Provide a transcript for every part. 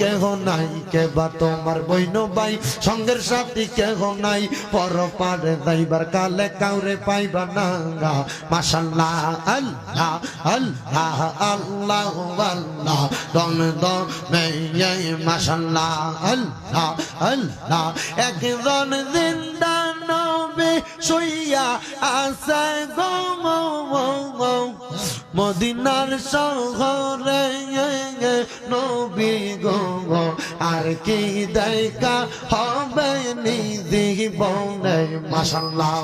কেহ নাই, কেবা তোমার বইন ভাই সঙ্গের সাথী কেহ নাই পর পারে যাইবার কালে কাউরে পাইবা না গা মাশাল্লাহ, আল্লাহ আল্লাহ আল্লাহ আল্লাহ। দম দম আল্লাহ একজন জিন্দা নবে শুইয়া আছে গো মদিনার শহরে নবী গো আর কি দেখা হবে নিদি বনে মাসাল্লাহ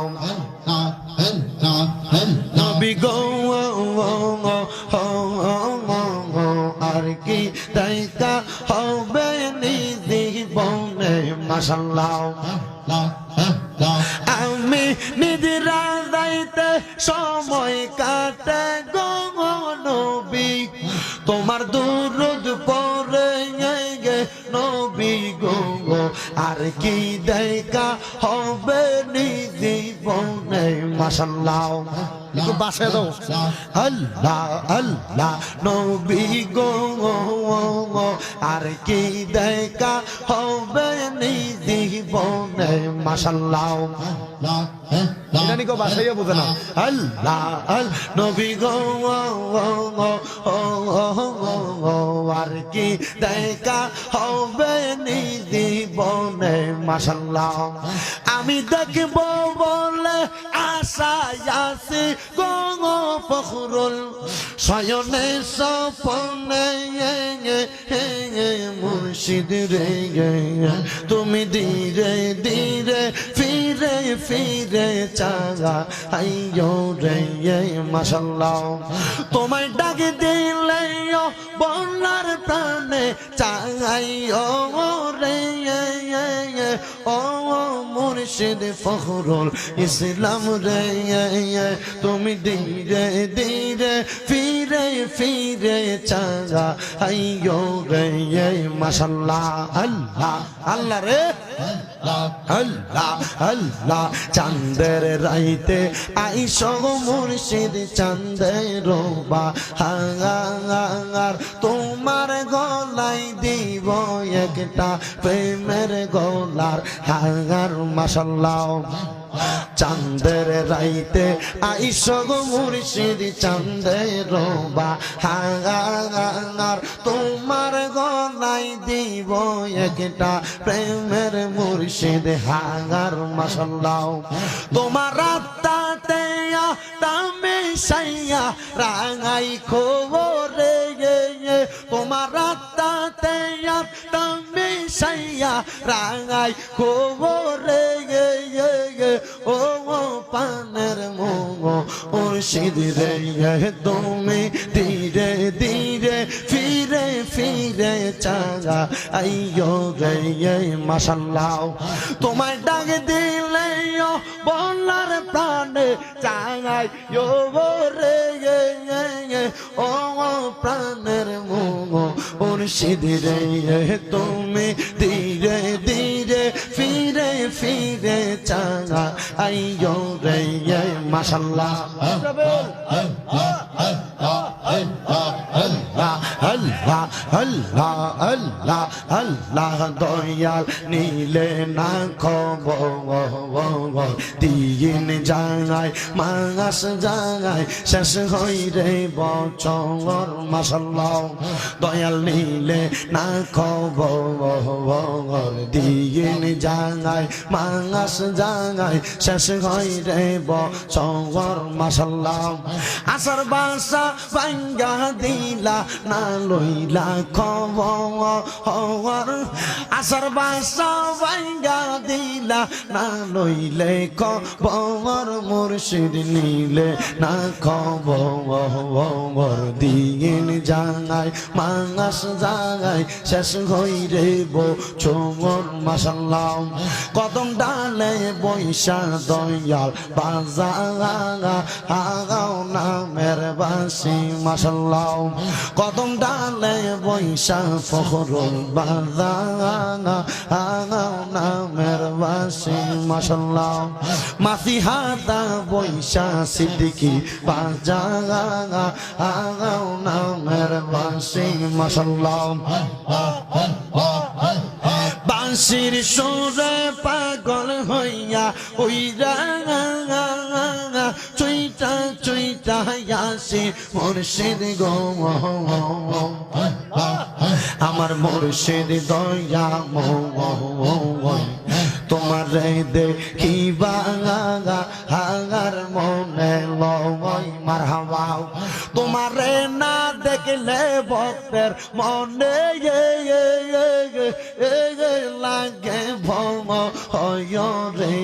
নবী গো আর কি দেখা হবে নিদি বনে মাসাল্লাহ সময় কাটে গো নবী। তোমার দুরুদ পরে গে নবী গো আর কি দেখা হবে নিদি বনে মাসাল্লাহ বাসে আল্লাহ আল্লাহ, নবী গো আর কি দেখা হবে নিদি বনে মাসাল্লাহ এটা নিকো বাসাইয়া বোঝে না। আল্লাহ আর কি দেখা হবে নিদি বনে মাসাল্লাহ আমি দেখব বলে আশায় আছি গঙ্গ শয়নে সপনে মুর্শিদ তুমি ধীরে ধীরে ফিরে ফিরে চাগা আইয়ো রে মাসাল্লাহ তোমায় ডাক দিলে বন্যার প্রাণে চাইও রে ও মুর্শিদ ফখরুল ইসলাম রে তুমি ধীরে ধীরে, ফিরে ফিরে চাগা আইয়ো রে মাসাল্লাহ আল্লাহ আল্লাহ রে আল্লাহ আল্লাহ চাঁদের রাইতে আইস মুর্শিদ, চাঁদের বা হাঙ্গার তোমার গলাই দিব একটা প্রেমের গলার হাঙ্গার মাসাল্লাহ চাঁদের রাইতে আইস গো মুর্শিদ, চাঁদের বা হাঙ্গার। তোমার গলাই দিব একটা প্রেমের মুর্শিদ, হাঙ্গার মাসাল্লাহ তোমার রাত্তাতে তামে সাইয়া রাঙাই খবরে তোমার রাত্তাতে তামে সাইয়া রাঙাই খবরে ও পানের মোগো মুর্শিদ রে তুমি ধীরে ধীরে ফিরে ফিরে চাগা আইয়ো রে মাসাল্লাহ তোমায় ডাক দিলে বলার প্রাণে চাঙাই রে ও প্রাণের মোগো মুর্শিদ রে তুমি ধীরে ধীরে ফিরে ফিরে চাঙা আইয়ো রে মাসাল্লাহ আল্লাহ আল্লাহ আল্লাহ আল্লাহ দয়াল নীলে না খবর দিন জাগায়, মাস জাগায়, শেষ হই রে বছর মাসাল্লাহ দয়াল নীলে না খবর দিন জাগায়, মাস জাগায়, শেষ হই রে বছর মাসাল্লাহ আসার বাসা ভাঙ্গা দিলা, না লইলা খবর আসার বাসা ভাঙ্গা দিলা, না লইলে খবর মুর্শিদ নিলে, না খবর দিন জাগায় মাঙাস জাগায় শেষ হই রে বো ছোমর মাসাল্লাহ কদম ডালে বৈশা দয়াল, বাজা আগাও নামের বাসি মাসাল্লাহ কদম ডালে বৈশা ফখরুল আগাও নামের বাসি মাসাল্লাহ মাসি হাতা বৈশা সিদ্দিকি বাজা নামের বাসি মাসাল্লাহ বাঁশির সুরে পাগল হইয়া ওই চুইটা চুইটা আসে মুর্শিদ গো। আমার মুর্শিদ দয়া মোয় তোমার দেখিবা হাগার মনে লয় মার হাওয়াও তোমার না দেখলে ভক্তের মনে লাগে ভম হয় রে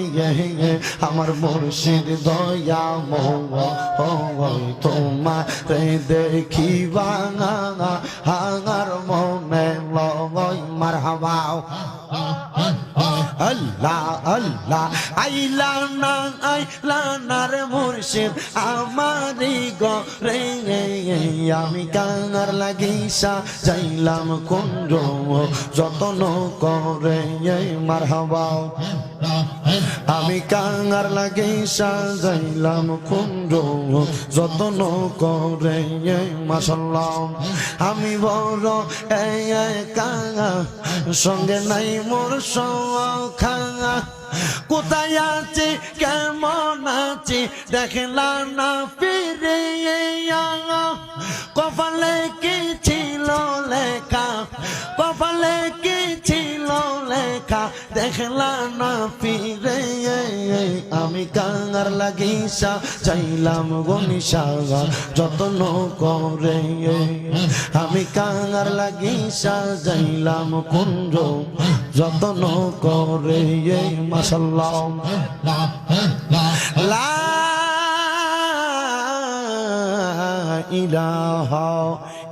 আমার মুর্শিদ দয়া মোয় তোমার দেখিবা হাগার মনে লয় মার হাওয়াও আল্লাহ আল্লাহ আইলা না আইলা না রে মুর্শিদ, আমারি গো রে আমি কানার লাগিসা, যাইলাম কুঞ্জ যতন করে, মারহাবা। আমি কাঙার লাগিসা যাইলাম কুঞ্জ যতন করে মাসাল্লাহ আমি বড় কাঙা, সঙ্গে নাই মোর খাঙা। কোথায় আছে, কেমন আছে, দেখলা না ফিরে কপালে দেখলা না ফিরে, আমি কাঙার লাগিসা, চাইলাম গনিসা যত্ন করে। আমি কাঙার লাগিসা যাইলাম কুঞ্জ যত্ন করে। মাসাল্লাহ লা ইলাহা